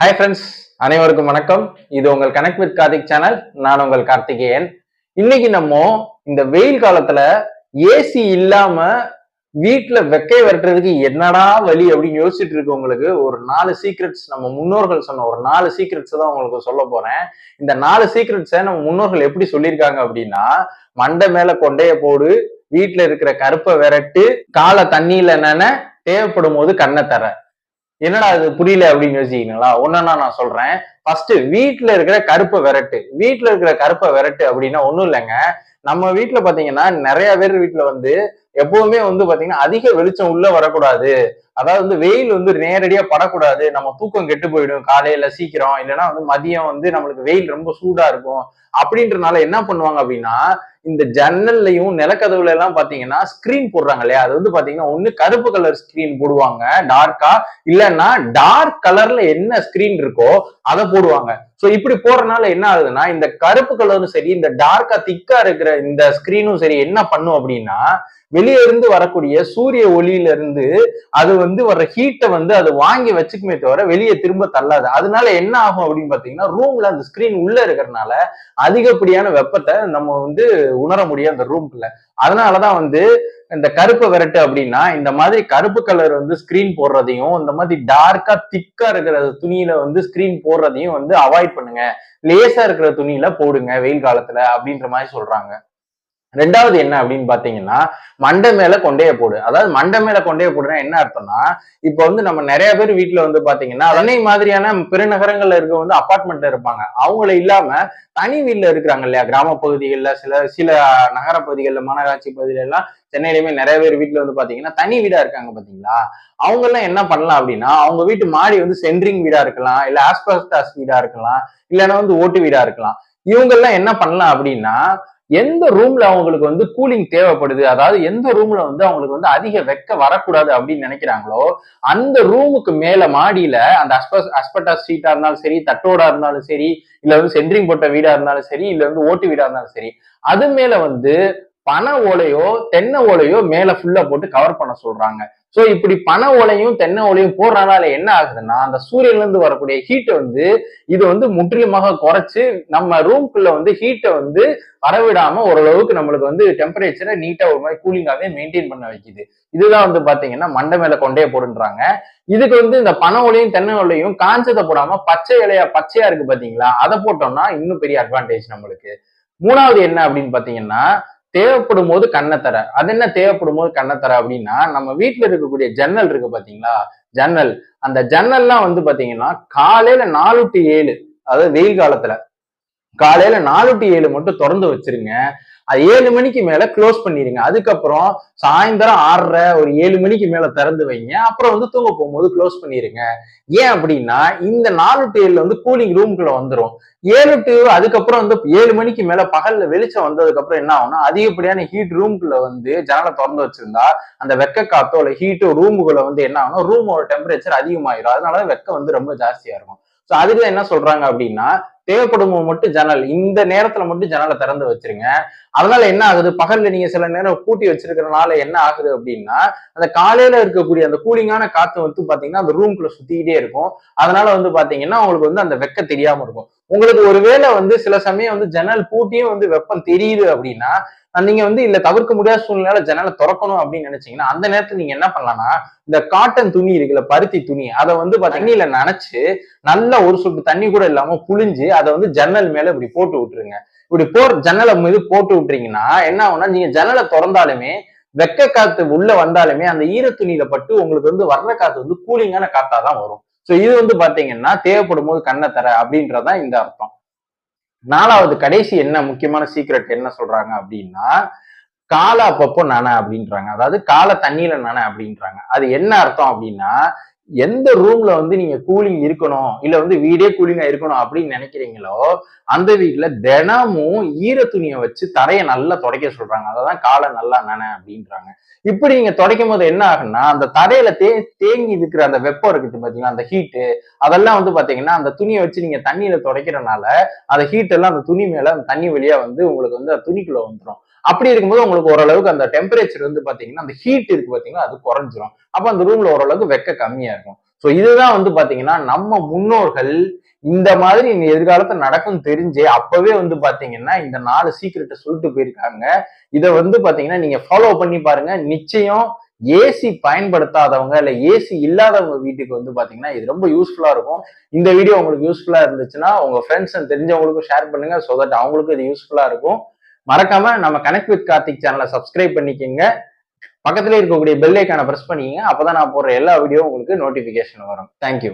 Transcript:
Hi friends அனைவருக்கும் வணக்கம். இது உங்கள் கனெக்ட் வித் கார்த்திக் சேனல் நான் உங்கள் கார்த்திகேயன். இன்னைக்கு நம்ம இந்த வெயில் காலத்துல ஏசி இல்லாம வீட்டுல வெக்கை வரட்டுறதுக்கு என்னடா வழி அப்படின்னு யோசிச்சுட்டு இருக்கவங்களுக்கு ஒரு நாலு சீக்ரெட்ஸ் நம்ம முன்னோர்கள் சொன்ன ஒரு நாலு சீக்ரெட்ஸ் தான் உங்களுக்கு சொல்ல போறேன். இந்த நாலு சீக்ரெட்ஸை நம்ம முன்னோர்கள் எப்படி சொல்லியிருக்காங்க அப்படின்னா மண்டை மேல கொண்டைய போடு வீட்டுல இருக்கிற கருப்பை விரட்டு காலை தண்ணியில நினை தேவைப்படும் போது கண்ணை தர. என்னடா அது புரியல அப்படின்னு யோசிக்கிறீங்களா? ஒன்னா நான் சொல்றேன். ஃபர்ஸ்ட் வீட்டுல இருக்கிற கருப்பை விரட்டு. வீட்டுல இருக்கிற கருப்பை விரட்டு அப்படின்னா ஒண்ணும் இல்லைங்க. நம்ம வீட்டுல பாத்தீங்கன்னா நிறைய பேர் வீட்டுல வந்து எப்பவுமே வந்து பாத்தீங்கன்னா அதிக வெளிச்சம் உள்ள வரக்கூடாது. அதாவது வந்து வெயில் வந்து நேரடியா படக்கூடாது. நம்ம தூக்கம் கெட்டு போயிடும். காலையில சீக்கிரம். இல்லைன்னா வந்து மதியம் வந்து நம்மளுக்கு வெயில் ரொம்ப சூடா இருக்கும். அப்படின்றனால என்ன பண்ணுவாங்க அப்படின்னா இந்த ஜன்னல்லையும் நிலக்கதவுல எல்லாம் பாத்தீங்கன்னா ஸ்கிரீன் போடுறாங்க இல்லையா? அது வந்து பாத்தீங்கன்னா ஒண்ணு கருப்பு கலர் ஸ்கிரீன் போடுவாங்க. டார்க்கா இல்லைன்னா டார்க் கலர்ல என்ன ஸ்கிரீன் இருக்கோ அதை போடுவாங்க. சோ இப்படி போறதுனால என்ன ஆகுதுன்னா இந்த கருப்பு கலரும் சரி இந்த டார்க்கா திக்கா இருக்கிற இந்த ஸ்கிரீனும் சரி என்ன பண்ணும் அப்படின்னா வெளியே இருந்து வரக்கூடிய சூரிய ஒளியில இருந்து அது வந்து வர்ற ஹீட்டை வந்து அது வாங்கி வச்சுக்குமே தவிர வெளியே திரும்ப தள்ளாது. அதனால என்ன ஆகும் அப்படின்னு பாத்தீங்கன்னா ரூம்ல அந்த ஸ்கிரீன் உள்ள இருக்கிறதுனால அதிகப்படியான வெப்பத்தை நம்ம வந்து உணர முடியும் அந்த ரூம்குள்ள அதனாலதான் வந்து இந்த கருப்பு விரட்டு அப்படின்னா இந்த மாதிரி கருப்பு கலர் வந்து ஸ்கிரீன் போடுறதையும் இந்த மாதிரி டார்க்கா திக்கா இருக்கிற துணியில வந்து ஸ்கிரீன் போடுறதையும் வந்து அவாய்ட் பண்ணுங்க. லேசா இருக்கிற துணியில போடுங்க வெயில் காலத்துல அப்படின்ற மாதிரி சொல்றாங்க. ரெண்டாவது என்ன அப்படின்னு பாத்தீங்கன்னா மண்டை மேல கொண்டைய போடு. அதாவது மண்டை மேல கொண்டைய போடுனா என்ன அர்த்தம்னா இப்ப வந்து நம்ம நிறைய பேர் வீட்டுல வந்து பாத்தீங்கன்னா சென்னை மாதிரியான பெருநகரங்கள்ல இருக்க வந்து அபார்ட்மெண்ட்ல இருப்பாங்க. அவங்கள இல்லாம தனி வீட்ல இருக்கிறாங்க இல்லையா? கிராம பகுதிகளில் சில சில நகர பகுதிகளில் மாநகராட்சி பகுதிகள் எல்லாம் சென்னையிலுமே நிறைய பேர் வீட்டுல வந்து பாத்தீங்கன்னா தனி வீடா இருக்காங்க பாத்தீங்களா? அவங்க எல்லாம் என்ன பண்ணலாம் அப்படின்னா அவங்க வீட்டு மாடி வந்து சென்ட்ரிங் வீடா இருக்கலாம் இல்ல ஆஸ்பாஸ்டாஸ் வீடா இருக்கலாம் இல்லைன்னா வந்து ஓட்டு வீடா இருக்கலாம். இவங்க எல்லாம் என்ன பண்ணலாம் அப்படின்னா எந்த ரூம்ல அவங்களுக்கு வந்து கூலிங் தேவைப்படுது? அதாவது எந்த ரூம்ல வந்து அவங்களுக்கு வந்து அதிக வெக்க வரக்கூடாது அப்படின்னு நினைக்கிறாங்களோ அந்த ரூமுக்கு மேல மாடியில அந்த அஸ்பஸ் அஸ்பட்டா ஸ்ட்ரீட்டா இருந்தாலும் சரி தட்டோடா இருந்தாலும் சரி இல்ல வந்து சென்ட்ரிங் போட்ட வீடா இருந்தாலும் சரி இல்ல வந்து ஓட்டு வீடா இருந்தாலும் சரி அது மேல வந்து பனை ஓலையோ தென்னை ஓலையோ மேல ஃபுல்லா போட்டு கவர் பண்ண சொல்றாங்க. சோ இப்படி பனை ஓலையும் தென்னை ஓலையும் போடுறதுனால என்ன ஆகுதுன்னா அந்த சூரியன்ல இருந்து வரக்கூடிய ஹீட்டை வந்து இது வந்து முற்றிலுமாக குறைச்சு நம்ம ரூம்குள்ள வந்து ஹீட்டை வந்து வரவிடாம ஓரளவுக்கு நம்மளுக்கு வந்து டெம்பரேச்சரை நீட்டா ஒரு மாதிரி கூலிங்காவே மெயின்டைன் பண்ண வைக்குது. இதுதான் வந்து பாத்தீங்கன்னா மண்டை மேல கொண்டே போடுன்றாங்க. இதுக்கு வந்து இந்த பனை ஒலையும் தென்னை ஒலையும் காஞ்சதை போடாம பச்சை இலையா பச்சையா இருக்கு பாத்தீங்களா? அதை போட்டோம்னா இன்னும் பெரிய அட்வான்டேஜ் நம்மளுக்கு. மூணாவது என்ன அப்படின்னு பாத்தீங்கன்னா தேவைப்படும் போது கண்ணத்தர அது என்ன தேவைப்படும் போது கண்ணத்தர அப்படின்னா நம்ம வீட்டுல இருக்கக்கூடிய ஜன்னல் இருக்கு பாத்தீங்களா? ஜன்னல் அந்த ஜன்னல்லாம் வந்து பாத்தீங்கன்னா காலையில நாலு டு ஏழு அதாவது வெயில் காலத்துல காலையில நாலு டு ஏழு மட்டும் திறந்து வச்சிருங்க. அது ஏழு மணிக்கு மேல க்ளோஸ் பண்ணிடுங்க அதுக்கப்புறம் சாயந்தரம் ஆறரை ஒரு ஏழு மணிக்கு மேல திறந்து வைங்க. அப்புறம் வந்து தூங்க போகும்போது க்ளோஸ் பண்ணிடுங்க ஏன் அப்படின்னா இந்த நாலு டு ஏழுல வந்து கூலிங் ரூம்குள்ள வந்துடும் ஏழு டு அதுக்கப்புறம் வந்து ஏழு மணிக்கு மேல பகல்ல வெளிச்சம் வந்ததுக்கு அப்புறம் என்ன ஆகும்னா அதிகப்படியான ஹீட் ரூம்குள்ள வந்து ஜன்னலை திறந்து வச்சிருந்தா அந்த வெக்க காத்தோ இல்ல ஹீட்டோ ரூமுக்குள்ள வந்து என்ன ஆகும்னா ரூமோட டெம்பரேச்சர் அதிகமாயிரும். அதனால வெக்க வந்து ரொம்ப ஜாஸ்தியா இருக்கும். ஸோ அதுக்கு என்ன சொல்றாங்க அப்படின்னா தேவைப்படும் மட்டும் ஜன்னல். இந்த நேரத்துல மட்டும் ஜன்னலை திறந்து வச்சிருங்க. அதனால என்ன ஆகுது? பகல்ல நீங்க சில நேரம் பூட்டி வச்சிருக்கிறனால என்ன ஆகுது அப்படின்னா அந்த காலையில இருக்கக்கூடிய அந்த கூலிங்கான காத்து வந்து பாத்தீங்கன்னா அந்த ரூம்குள்ள சுத்திக்கிட்டே இருக்கும். அதனால வந்து பாத்தீங்கன்னா உங்களுக்கு வந்து அந்த வெக்க தெரியாம இருக்கும். உங்களுக்கு ஒருவேளை வந்து சில சமயம் வந்து ஜன்னல் பூட்டியும் வந்து வெப்பம் தெரியுது அப்படின்னா நீங்க வந்து இல்ல தவிர்க்க முடியாத சூழ்நிலையில ஜன்னலை திறக்கணும் அப்படின்னு நினைச்சீங்கன்னா அந்த நேரத்துல நீங்க என்ன பண்ணலாம்னா இந்த காட்டன் துணி இருக்குல்ல பருத்தி துணி அதை வந்து தண்ணியில நனைச்சு நல்லா ஒரு சொட்டு தண்ணி கூட இல்லாம புழிஞ்சு அதை வந்து ஜன்னல் மேல இப்படி போட்டு விட்டுருங்க. இப்படி போர் ஜன்னலை மீது போட்டு விட்டுறீங்கன்னா என்ன ஆகும்னா நீங்க ஜன்னலை திறந்தாலுமே வெக்க காத்து உள்ள வந்தாலுமே அந்த ஈர துணியில பட்டு உங்களுக்கு வந்து வர்ற காத்து வந்து கூலிங்கான காத்தா தான் வரும். ஸோ இது வந்து பாத்தீங்கன்னா தேவைப்படும் போது கண்ணை தர அப்படின்றதான் இந்த அர்த்தம். நாலாவது கடைசி என்ன முக்கியமான சீக்ரெட் என்ன சொல்றாங்க அப்படின்னா காலை அப்பப்போ நன அப்படின்றாங்க. அதாவது காலை தண்ணியில நன அப்படின்றாங்க. அது என்ன அர்த்தம் அப்படின்னா எந்த ரூம்ல வந்து நீங்க கூலிங் இருக்கணும்? இல்ல வந்து வீடே கூலிங்கா இருக்கணும் அப்படின்னு நினைக்கிறீங்களோ அந்த வீட்டுல தினமும் ஈர துணியை வச்சு தரையை நல்லா துடைக்க சொல்றாங்க. அததான் காலை நல்லா நன அப்படின்றாங்க. இப்படி நீங்க துடைக்கும் போது என்ன ஆகுன்னா அந்த தரையில தே தேங்கி இருக்கிற அந்த வெப்பம் இருக்குது பாத்தீங்கன்னா அந்த ஹீட்டு அதெல்லாம் வந்து பாத்தீங்கன்னா அந்த துணியை வச்சு நீங்க தண்ணியில துடைக்கிறனால அந்த ஹீட் எல்லாம் அந்த துணி மேல அந்த தண்ணி வழியா வந்து உங்களுக்கு வந்து அந்த துணிக்குள்ள வந்துடும் அப்படி இருக்கும்போது உங்களுக்கு ஓரளவுக்கு அந்த டெம்பரேச்சர் வந்து பாத்தீங்கன்னா அந்த ஹீட் இருக்கு பாத்தீங்கன்னா அது குறைஞ்சிரும். அப்ப அந்த ரூம்ல ஓரளவுக்கு வெக்க கம்மியா இருக்கும் ஸோ இதுதான் வந்து பாத்தீங்கன்னா நம்ம முன்னோர்கள் இந்த மாதிரி இந்த எதிர்காலத்தை நடக்கும் தெரிஞ்சு அப்பவே வந்து பாத்தீங்கன்னா இந்த நாலு சீக்கிரட்டை சொல்லிட்டு போயிருக்காங்க. இதை வந்து பாத்தீங்கன்னா நீங்க ஃபாலோ பண்ணி பாருங்க. நிச்சயம் ஏசி பயன்படுத்தாதவங்க இல்ல ஏசி இல்லாதவங்க வீட்டுக்கு வந்து பாத்தீங்கன்னா இது ரொம்ப யூஸ்ஃபுல்லா இருக்கும். இந்த வீடியோ உங்களுக்கு யூஸ்ஃபுல்லா இருந்துச்சுன்னா உங்க ஃப்ரெண்ட்ஸ் தெரிஞ்சவங்களுக்கும் ஷேர் பண்ணுங்க. ஸோ தட் அவங்களுக்கும் இது யூஸ்ஃபுல்லா இருக்கும். மறக்காம நம்ம கனெக்ட் வித் கார்த்திக் சேனலை சப்ஸ்கிரைப் பண்ணிக்கோங்க. பக்கத்துல இருக்கக்கூடிய பெல் ஐக்கான பிரஸ் பண்ணிக்கங்க. அப்பதான் நான் போடுற எல்லா வீடியோ உங்களுக்கு நோட்டிபிகேஷன் வரும். தேங்க்யூ